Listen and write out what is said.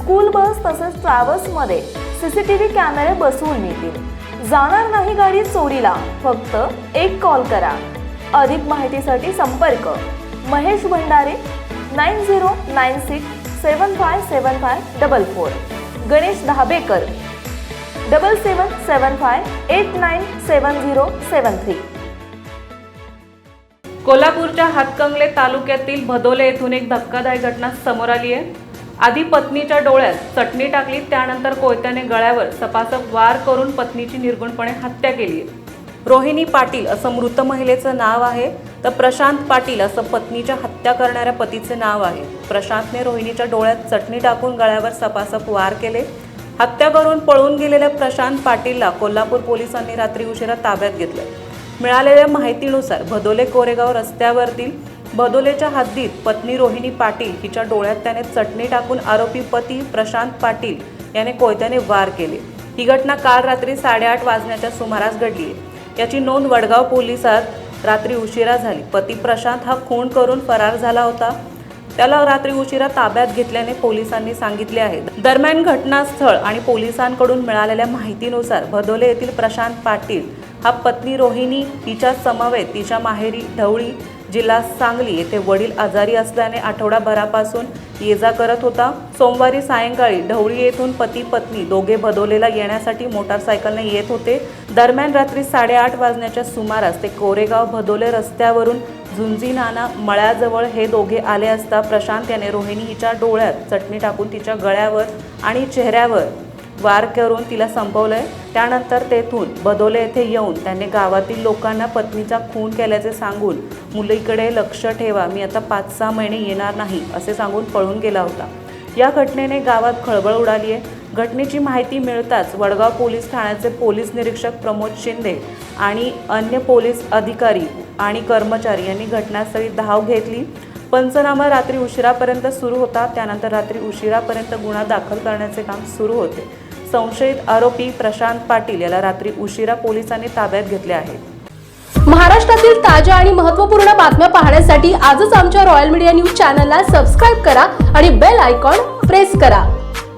School bus तसेच ट्रॅव्हल्समध्ये CCTV कॅमेरे बसवून मिळतील जाणार नाही गाडी चोरीला फक्त एक कॉल करा. अधिक माहितीसाठी संपर्क. Mahesh Bhandare nine zero nine six seven five seven five double four. Ganesh Dhabekar double seven seven five eight nine seven zero seven three. कोल्हापूरच्या हातकंगले तालुक्यातील भदोले येथून एक धक्कादायक घटना समोर आली आहे. आधी पत्नीच्या डोळ्यात चटणी टाकली त्यानंतर कोयत्याने गळ्यावर सपासप वार करून पत्नीची निर्गुणपणे हत्या केली. रोहिणी पाटील असं मृत महिलेचं नाव आहे तर प्रशांत पाटील असं पत्नीच्या हत्या करणाऱ्या पतीचे नाव आहे. प्रशांतने रोहिणीच्या डोळ्यात चटणी टाकून गळ्यावर सपासप वार केले. हत्या करून पळून गेलेल्या प्रशांत पाटीलला कोल्हापूर पोलिसांनी रात्री उशिरा ताब्यात घेतलं. मिळालेल्या माहितीनुसार भदोले कोरेगाव रस्त्यावरतील भदोलेच्या हद्दीत पत्नी रोहिणी पाटील हिच्या डोळ्यात त्याने चटणी टाकून आरोपी पती प्रशांत पाटील याने कोयत्याने वार केले. ही घटना काल रात्री साडेआठ वाजण्याच्या सुमारास घडली याची नोंद वडगाव पोलिसात रात्री उशिरा झाली. पती प्रशांत हा खून करून फरार झाला होता. त्याला रात्री उशिरा ताब्यात घेतल्याने पोलिसांनी सांगितले आहे. दरम्यान घटनास्थळ आणि पोलिसांकडून मिळालेल्या माहितीनुसार भदोले येथील प्रशांत पाटील हा पत्नी रोहिणी हिच्या समवेत तिच्या माहेरी ढवळी जिल्हा सांगली येथे वडील आजारी असल्याने आठवडाभरापासून ये जा करत होता. सोमवारी सायंकाळी ढवळी येथून पती पत्नी दोघे भदोलेला येण्यासाठी मोटारसायकलने येत होते. दरम्यान रात्री साडेआठ वाजण्याच्या सुमारास ते कोरेगाव भदोले रस्त्यावरून झुंजी नाना मळ्याजवळ हे दोघे आले असता प्रशांत याने रोहिणी हिच्या डोळ्यात चटणी टाकून तिच्या गळ्यावर आणि चेहऱ्यावर वार करून तिला संपवलंय. त्यानंतर तेथून बदोले येथे येऊन त्याने गावातील लोकांना पत्नीचा खून केल्याचे सांगून मुलीकडे लक्ष ठेवा मी आता पाच सहा महिने येणार नाही असे सांगून पळून गेला होता. या घटनेने गावात खळबळ उडाली आहे घटनेची माहिती मिळताच वडगाव पोलीस ठाण्याचे पोलीस निरीक्षक प्रमोद शिंदे आणि अन्य पोलीस अधिकारी आणि कर्मचारी यांनी घटनास्थळी धाव घेतली. पंचनामा रात्री उशिरापर्यंत सुरू होता त्यानंतर रात्री उशिरापर्यंत गुन्हा दाखल करण्याचे काम सुरू होते. संशयित आरोपी प्रशांत पाटील याला रात्री उशिरा पोलिसांनी ताब्यात घेतले आहे. महाराष्ट्रातील ताज्या आणि महत्त्वपूर्ण बातम्या पाहण्यासाठी आजच आमच्या रॉयल मीडिया न्यूज चॅनलला सबस्क्राईब करा आणि बेल आयकॉन प्रेस करा.